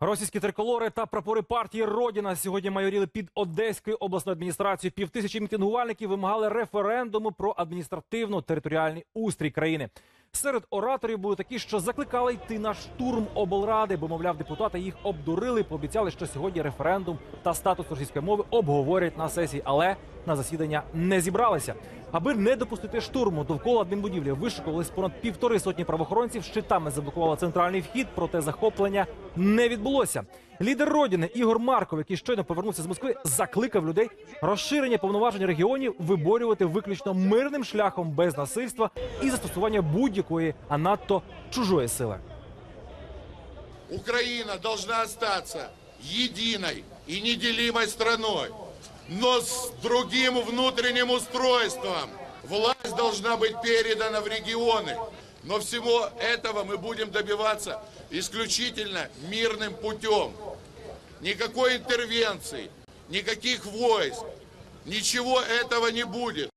Російські триколори та прапори партії Родіна сьогодні майоріли під Одеською обласною адміністрацією. Півтисячі мітингувальників вимагали референдуму про адміністративно-територіальний устрій країни. Серед ораторів були такі, що закликали йти на штурм облради, бо мовляв, депутати їх обдурили. Пообіцяли, що сьогодні референдум та статус російської мови обговорять на сесії, але на засідання не зібралися. Аби не допустити штурму, довкола адмінбудівлі вишикувались понад півтори сотні правоохоронців. Щитами заблокували центральний вхід, проте захоплення не відбулося. Лідер родини Ігор Марков, який щойно повернувся з Москви, закликав людей розширення повноважень регіонів виборювати виключно мирним шляхом без насильства і застосування будь-якої, а надто чужої сили. Украина должна остаться единой и неделимой страной, но с другим внутренним устройством. Власть должна быть передана в регионы. Но всего этого мы будем добиваться исключительно мирным путем. Никакой интервенции, никаких войск, ничего этого не будет.